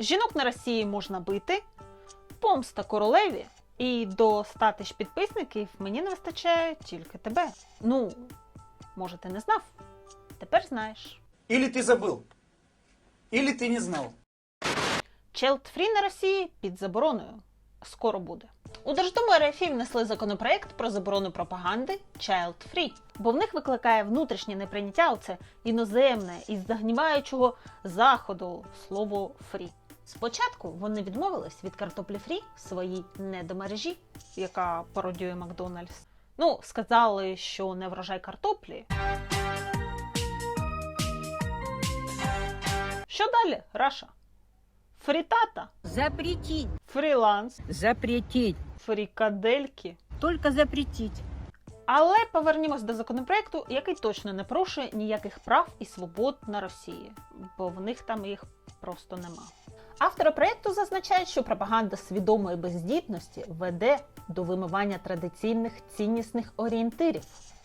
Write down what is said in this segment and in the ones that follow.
жінок на Росії можна бити, помста королеві, і до 100 тисяч підписників мені не вистачає тільки тебе. Ну, може, ти не знав? Тепер знаєш. Или ты забыл, или ты не знал. Child Free на Росії під забороною. Скоро буде. У Держдуму РФ внесли законопроект про заборону пропаганди Child Free, бо в них викликає внутрішнє неприйняття оце іноземне із загніваючого заходу слово фрі. Спочатку вони відмовились від картоплі фрі в своїй недомережі, яка пародіює Макдональдс. Ну, сказали, що не врожай картоплі. Що далі, Раша? Фрітата, Запретить. фріланс, Запретить. фрікадельки. Только запретить. Але повернімось до законопроекту, який точно не порушує ніяких прав і свобод на Росії, бо в них там їх просто нема. Автори проєкту зазначають, що пропаганда свідомої бездітності веде до вимивання традиційних ціннісних орієнтирів.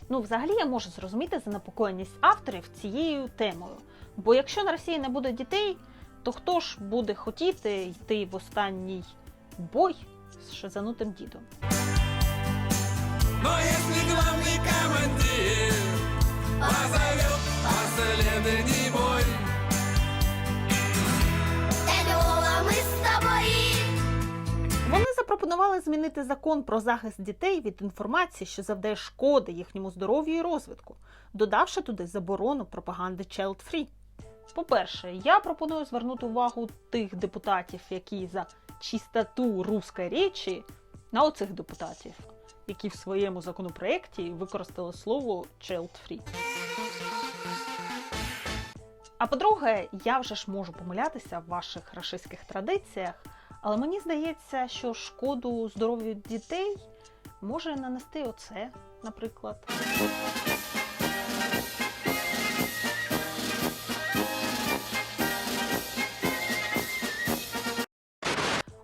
Ну, взагалі, я можу зрозуміти занепокоєність авторів цією темою. Бо якщо на Росії не буде дітей, то хто ж буде хотіти йти в останній бой з шизанутим дідом? Но если главный командир позовет последний бой, Льова, запропонували змінити закон про захист дітей від інформації, що завдає шкоди їхньому здоров'ю і розвитку, додавши туди заборону пропаганди Child Free. По-перше, я пропоную звернути увагу тих депутатів, які за чистоту руської речі, на оцих депутатів, які в своєму законопроекті використали слово Child Free. А по-друге, я вже ж можу помилятися в ваших рашистських традиціях, але мені здається, що шкоду здоров'ю дітей може нанести оце, наприклад.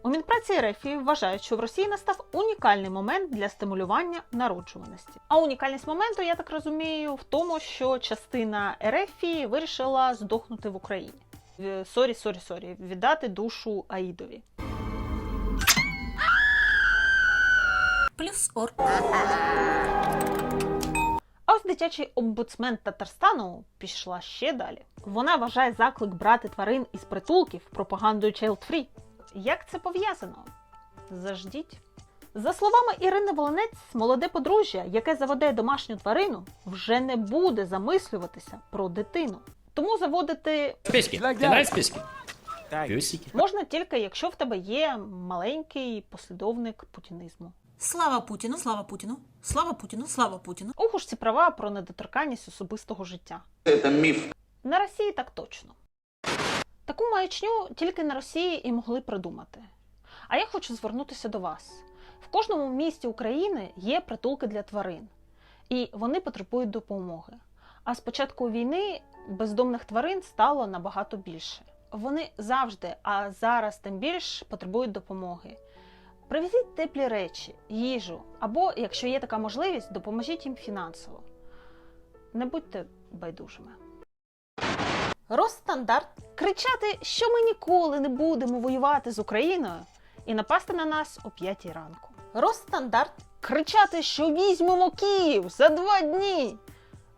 У Мінпраці РФ вважають, що в Росії настав унікальний момент для стимулювання народжуваності. А унікальність моменту, я так розумію, в тому, що частина РФ вирішила здохнути в Україні. Е, Сорі, сорі, сорі, віддати душу Аїдові. Плюс. А ось дитячий омбудсмен Татарстану пішла ще далі. Вона вважає заклик брати тварин із притулків пропагандою Child Free. Як це пов'язано? Заждіть. За словами Ірини Волонець, молоде подружжя, яке заведе домашню тварину, вже не буде замислюватися про дитину. Тому заводити пески? Песики. можна тільки, якщо в тебе є маленький послідовник путінізму. Слава Путіну, слава Путіну, слава Путіну, слава Путіну. Ох уж ці права про недоторканність особистого життя. Это миф. На Росії так точно. Таку маячню тільки на Росії і могли придумати. А я хочу звернутися до вас. В кожному місті України є притулки для тварин, і вони потребують допомоги. А з початку війни бездомних тварин стало набагато більше. Вони завжди, а зараз тим більш потребують допомоги. Привезіть теплі речі, їжу, або, якщо є така можливість, допоможіть їм фінансово. Не будьте байдужими. Росстандарт кричати, що ми ніколи не будемо воювати з Україною і напасти на нас о п'ятій ранку. Росстандарт кричати, що візьмемо Київ за два дні,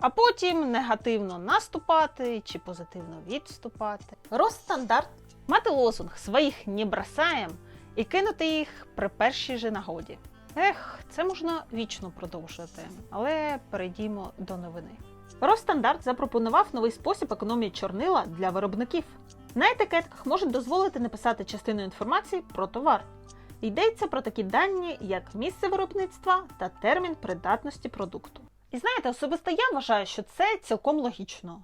а потім негативно наступати чи позитивно відступати. Росстандарт мати лозунг своїх не бросаєм і кинути їх при першій же нагоді. Ех, це можна вічно продовжувати, але перейдімо до новини. Росстандарт запропонував новий спосіб економії чорнила для виробників. На етикетках можуть дозволити написати частину інформації про товар. Йдеться про такі дані, як місце виробництва та термін придатності продукту. І знаєте, особисто я вважаю, що це цілком логічно.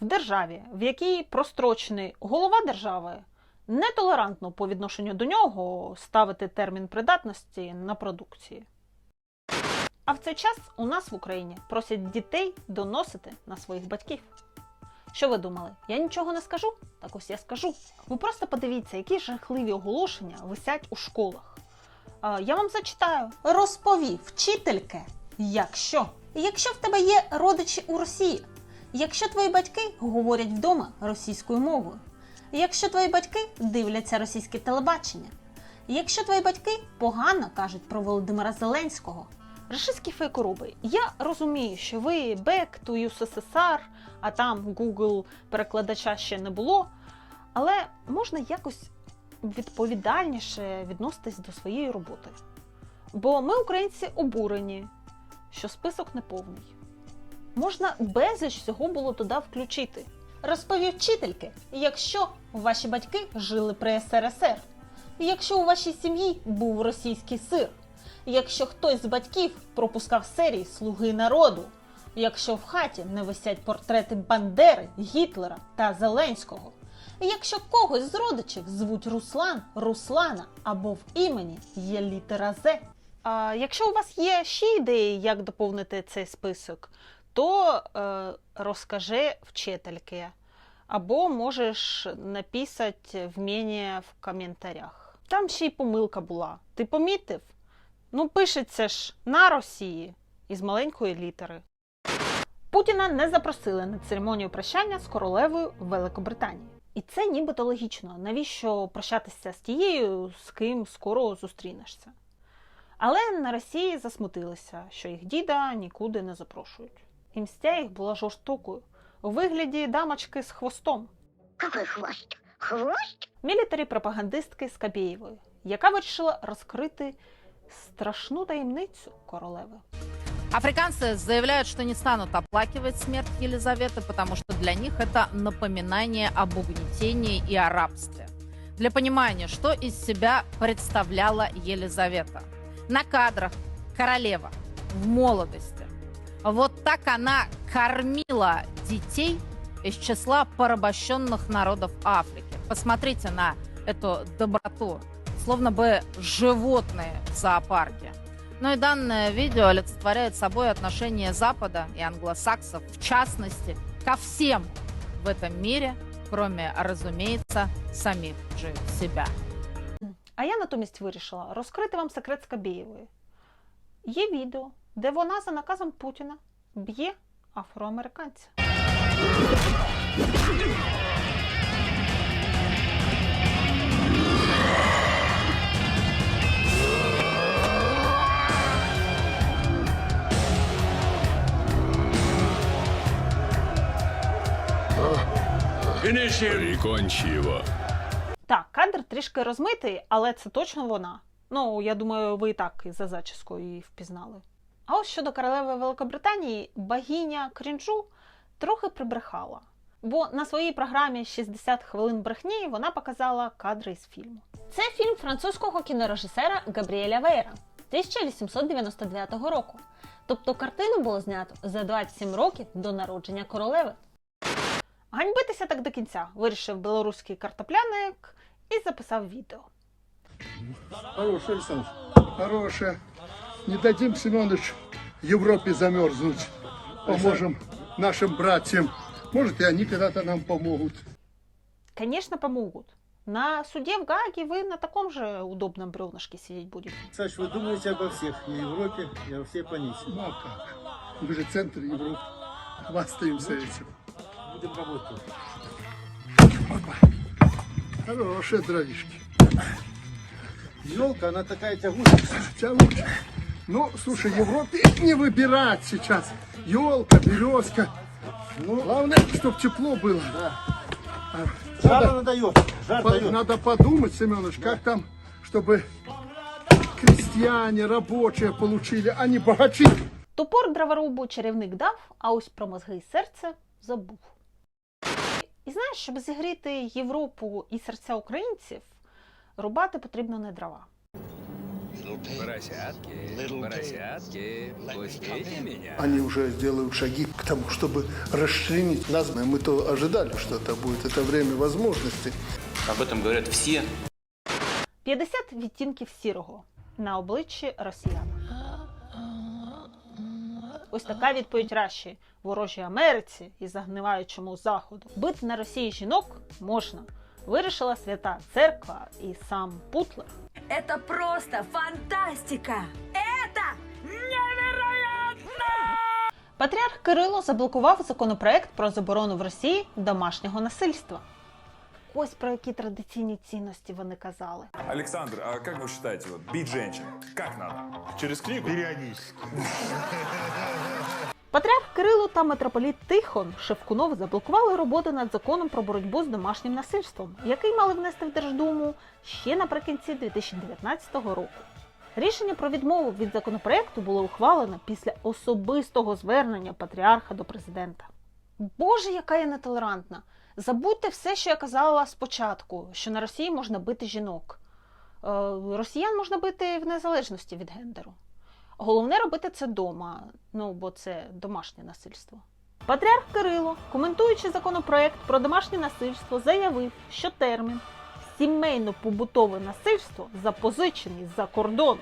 В державі, в якій прострочений голова держави, нетолерантно по відношенню до нього ставити термін придатності на продукції. А в цей час у нас в Україні просять дітей доносити на своїх батьків. Що ви думали? Я нічого не скажу? Так ось я скажу. Ви просто подивіться, які жахливі оголошення висять у школах. Я вам зачитаю. Розповів вчительке, якщо. Якщо в тебе є родичі у Росії, якщо твої батьки говорять вдома російською мовою, Якщо твої батьки дивляться російське телебачення, якщо твої батьки погано кажуть про Володимира Зеленського, Рашистські фейкоруби. Я розумію, що ви back to USSR, а там Google перекладача ще не було. Але можна якось відповідальніше відноситись до своєї роботи. Бо ми, українці, обурені, що список неповний. Можна безліч всього було туди включити. Розповів вчительки, якщо ваші батьки жили при СРСР, якщо у вашій сім'ї був російський сир, якщо хтось з батьків пропускав серії Слуги народу, якщо в хаті не висять портрети Бандери, Гітлера та Зеленського, якщо когось з родичів звуть Руслан, Руслана або в імені є літера З. А якщо у вас є ще ідеї, як доповнити цей список, то е, розкажи вчительки. Або можеш написати в мене в коментарях. Там ще й помилка була. Ти помітив? Ну, пишеться ж на Росії із маленької літери. Путіна не запросили на церемонію прощання з королевою Великобританії. І це нібито логічно. Навіщо прощатися з тією, з ким скоро зустрінешся? Але на Росії засмутилися, що їх діда нікуди не запрошують. І мстя їх була жорстокою у вигляді дамочки з хвостом. Какой хвост? Хвост? мілітарі пропагандистки Скабєєвої, яка вирішила розкрити страшну таємницю королеви. Африканцы заявляют, что не станут оплакивать смерть Елизаветы, потому что для них это напоминание об угнетении и о рабстве. Для понимания, что из себя представляла Елизавета. На кадрах королева в молодости. Вот так она кормила детей из числа порабощенных народов Африки. Посмотрите на эту доброту, словно бы животные в зоопарке. Ну и данное видео олицетворяет собой отношение Запада и англосаксов, в частности, ко всем в этом мире, кроме, разумеется, самих же себя. А я натомість вирішила розкрити вам секрет Скабєєвої. Є відео, де вона за наказом Путіна б'є афроамериканця. Прикончи. Так, кадр трішки розмитий, але це точно вона. Ну, я думаю, ви і так за зачіскою її впізнали. А ось щодо королеви Великобританії, богиня крінжу трохи прибрехала. Бо на своїй програмі 60 хвилин брехні вона показала кадри із фільму. Це фільм французького кінорежисера Габріеля Вейра 1899 року. Тобто картину було знято за 27 років до народження королеви. Ганьбитися так до кінця вирішив білоруський картопляник і записав відео. Александр. Хорошая. Не дадим, Семенович, Европе замерзнуть. Поможем нашим братьям. Может, и они когда-то нам помогут. Конечно, помогут. На суде в Гаге вы на таком же удобном бревнышке сидеть будете. Сач, вы думаете обо всех, и Европе, и о всей планете. Ну а как? Мы же центр Европы. Хвастаемся этим. Будем работать. Хорошие дровишки. Елка, она такая тягучая. Тянут. Ну, слушай, Европе не выбирать сейчас. Елка, березка. Ну, Главное, чтобы тепло было. да. А, Жар надо- она дает. Жар По- дает. Надо подумать, Семенович, как там, чтобы крестьяне, рабочие получили, а не богачи. Топор дроворубу чарівник дав, а ось про мозги і серце забув. І знаєш, щоб зігріти Європу і серця українців, рубати потрібно не дрова. Поросятки, поросятки, пустите меня. Они уже делают шаги к тому, чтобы расчленить нас. Мы то ожидали, что это будет. Это время возможностей. Об этом говорят все. 50 відтінків сірого на обличчі росіян. Ось така відповідь Раші ворожій Америці і загниваючому заходу. Бити на Росії жінок можна. Вирішила свята церква і сам Путлер. Это просто фантастика! Это Патріарх Кирило заблокував законопроект про заборону в Росії домашнього насильства. ось про які традиційні цінності вони казали. Александр, а как вы считаете, вот, бить женщин, как надо? Через книгу? Периодически. Патріарх Кирило та митрополіт Тихон Шевкунов заблокували роботу над законом про боротьбу з домашнім насильством, який мали внести в Держдуму ще наприкінці 2019 року. Рішення про відмову від законопроекту було ухвалено після особистого звернення патріарха до президента. Боже, яка я нетолерантна! Забудьте все, що я казала спочатку, що на Росії можна бити жінок. Е, Росіян можна бити в незалежності від гендеру. Головне робити це вдома, ну бо це домашнє насильство. Патріарх Кирило, коментуючи законопроект про домашнє насильство, заявив, що термін сімейно-побутове насильство запозичений з-за кордону.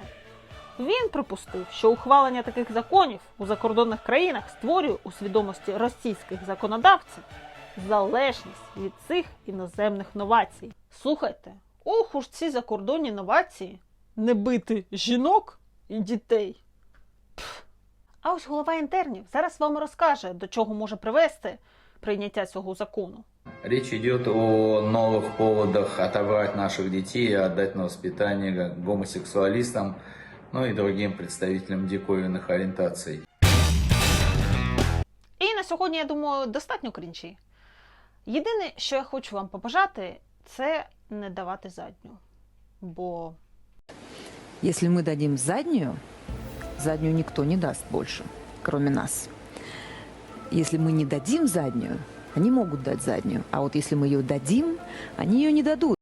Він припустив, що ухвалення таких законів у закордонних країнах створює у свідомості російських законодавців залежність від цих іноземних новацій. Слухайте, ох уж ці закордонні новації не бити жінок і дітей. Пф. А ось голова інтернів зараз вам розкаже, до чого може привести прийняття цього закону. Речь идет о новых поводах отобрать наших детей и отдать на воспитание гомосексуалистам, ну и другим представителям диковинных ориентаций. І на сьогодні, я думаю, достатньо крінчі. Єдине, що я хочу вам побажати, це не давати задню. Бо Если мы дадим заднюю, заднюю никто не даст больше, кроме нас. Если мы не дадим заднюю, они могут дать заднюю. А вот если мы ее дадим, они ее не дадут.